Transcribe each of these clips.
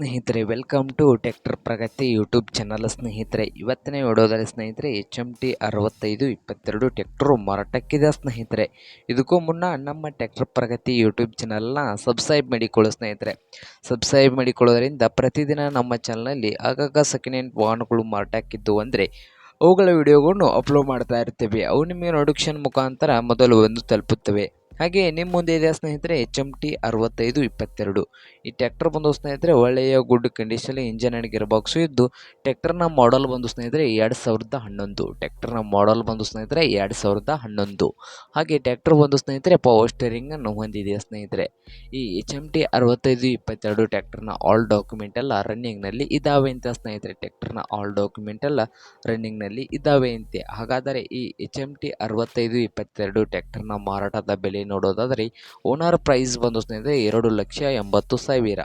ಸ್ನೇಹಿತರೆ welcome to tractor Pragati YouTube channel ಸ್ನೇಹಿತರೆ. ಇವತ್ತಿನ ವಿಡಿಯೋದಲ್ಲಿ ಸ್ನೇಹಿತರೆ ಎಚ್ ಎಂ ಟಿ ಅರವತ್ತೈದು ಇಪ್ಪತ್ತೆರಡು ಟೆಕ್ಟ್ರು ಮಾರಾಟಕ್ಕಿದೆ ಸ್ನೇಹಿತರೆ. ಇದಕ್ಕೂ ಮುನ್ನ ನಮ್ಮ ಟೆಕ್ಟರ್ ಪ್ರಗತಿ ಯೂಟ್ಯೂಬ್ ಚಾನಲ್ನ ಸಬ್ಸ್ಕ್ರೈಬ್ ಮಾಡಿಕೊಳ್ಳೋ ಸ್ನೇಹಿತರೆ. ಸಬ್ಸ್ಕ್ರೈಬ್ ಮಾಡಿಕೊಳ್ಳೋದರಿಂದ ಪ್ರತಿದಿನ ನಮ್ಮ ಚಾನಲಲ್ಲಿ ಆಗಾಗ ಸೆಕೆಂಡ್ ಹ್ಯಾಂಡ್ ವಾಹನಗಳು ಮಾರಾಟಕ್ಕಿದ್ದು ಅಂದರೆ, ಅವುಗಳ ವಿಡಿಯೋಗಳನ್ನು ಅಪ್ಲೋಡ್ ಮಾಡ್ತಾ ಇರ್ತೇವೆ. ಅವು ನಿಮಗೆ ನೋಟಿಫಿಕೇಶನ್ ಮುಖಾಂತರ ಮೊದಲು ಒಂದು ತಲುಪುತ್ತವೆ. ಹಾಗೆ ನಿಮ್ಮ ಮುಂದೆ ಇದೆ ಸ್ನೇಹಿತರೆ ಎಚ್ ಎಂ ಟಿ ಅರವತ್ತೈದು ಇಪ್ಪತ್ತೆರಡು. ಈ ಟ್ರ್ಯಾಕ್ಟರ್ ಬಂದು ಸ್ನೇಹಿತರೆ ಒಳ್ಳೆಯ ಗುಡ್ ಕಂಡೀಷನಲ್ಲಿ ಇಂಜನ್ ಆ್ಯಂಡ್ ಗಿಯರ್ ಬಾಕ್ಸು ಇದ್ದು ಟ್ರ್ಯಾಕ್ಟರ್ನ ಮಾಡಲ್ ಬಂದು ಸ್ನೇಹಿತರೆ ಎರಡು ಸಾವಿರದ ಹನ್ನೊಂದು. ಟ್ಯಾಕ್ಟರ್ನ ಮಾಡಲ್ ಬಂದು ಸ್ನೇಹಿತರೆ ಎರಡು ಸಾವಿರದ ಹನ್ನೊಂದು. ಹಾಗೆ ಟ್ಯಾಕ್ಟರ್ ಬಂದು ಸ್ನೇಹಿತರೆ ಪವರ್ ಸ್ಟೇರಿಂಗನ್ನು ಹೊಂದಿದೆ ಸ್ನೇಹಿತರೆ. ಈ ಎಚ್ ಎಂ ಟಿ ಅರವತ್ತೈದು ಇಪ್ಪತ್ತೆರಡು ಟ್ಯಾಕ್ಟರ್ನ ಆಲ್ ಡಾಕ್ಯುಮೆಂಟ್ ಎಲ್ಲ ರನ್ನಿಂಗ್ನಲ್ಲಿ ಇದ್ದಾವೆ ಅಂತ ಸ್ನೇಹಿತರೆ. ಟ್ಯಾಕ್ಟರ್ನ ಆಲ್ ಡಾಕ್ಯುಮೆಂಟ್ ಎಲ್ಲ ರನ್ನಿಂಗ್ನಲ್ಲಿ ಇದ್ದಾವೆ ಅಂತೆ. ಹಾಗಾದರೆ ಈ ಎಚ್ ಎಂ ಟಿ ಅರವತ್ತೈದು ಇಪ್ಪತ್ತೆರಡು ಟ್ಯಾಕ್ಟರ್ನ ಮಾರಾಟದ ಬೆಲೆ ನೋಡೋದಾದರೆ ಓನರ್ ಪ್ರೈಸ್ ಬಂದು ಸ್ನೇಹಿತರೆ ಎರಡು ಲಕ್ಷ ಎಂಬತ್ತು ಸಾವಿರ.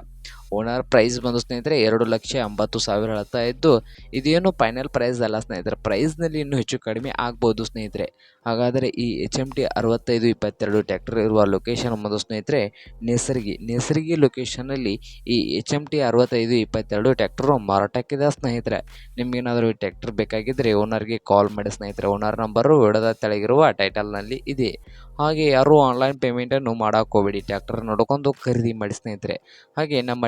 ಓನರ್ ಪ್ರೈಸ್ ಬಂದು ಸ್ನೇಹಿತರೆ ಎರಡು ಲಕ್ಷ ಎಂಬತ್ತು ಸಾವಿರ ಹೇಳ್ತಾ ಇದ್ದು, ಇದೇನು ಫೈನಲ್ ಪ್ರೈಸ್ ಅಲ್ಲ ಸ್ನೇಹಿತರೆ. ಪ್ರೈಸ್ನಲ್ಲಿ ಇನ್ನೂ ಹೆಚ್ಚು ಕಡಿಮೆ ಆಗ್ಬೋದು ಸ್ನೇಹಿತರೆ. ಹಾಗಾದರೆ ಈ ಎಚ್ ಎಂ ಟಿ ಅರವತ್ತೈದು ಇಪ್ಪತ್ತೆರಡು ಟ್ಯಾಕ್ಟರ್ ಇರುವ ಲೊಕೇಶನ್ ಬಂದು ಸ್ನೇಹಿತರೆ ನೇಸರ್ಗಿ ನೇಸರ್ಗಿ ಲೊಕೇಶನಲ್ಲಿ ಈ ಎಚ್ ಎಂ ಟಿ ಅರವತ್ತೈದು ಇಪ್ಪತ್ತೆರಡು ಟ್ಯಾಕ್ಟರು ಮಾರಾಟಕ್ಕಿದೆ ಸ್ನೇಹಿತರೆ. ನಿಮಗೇನಾದರೂ ಈ ಟ್ಯಾಕ್ಟರ್ ಬೇಕಾಗಿದ್ದರೆ ಓನರ್ಗೆ ಕಾಲ್ ಮಾಡಿ ಸ್ನೇಹಿತರೆ. ಓನರ್ ನಂಬರು ವಿಡದ ತೆಳಗಿರುವ ಟೈಟಲ್ನಲ್ಲಿ ಇದೆ. ಹಾಗೆ ಯಾರೂ ಆನ್ಲೈನ್ ಪೇಮೆಂಟನ್ನು ಮಾಡೋಕ್ಕೋಬೇಡಿ ಟ್ಯಾಕ್ಟರ್ ನೋಡ್ಕೊಂಡು ಖರೀದಿ ಮಾಡಿ ಸ್ನೇಹಿತರೆ. ಹಾಗೆ ನಮ್ಮ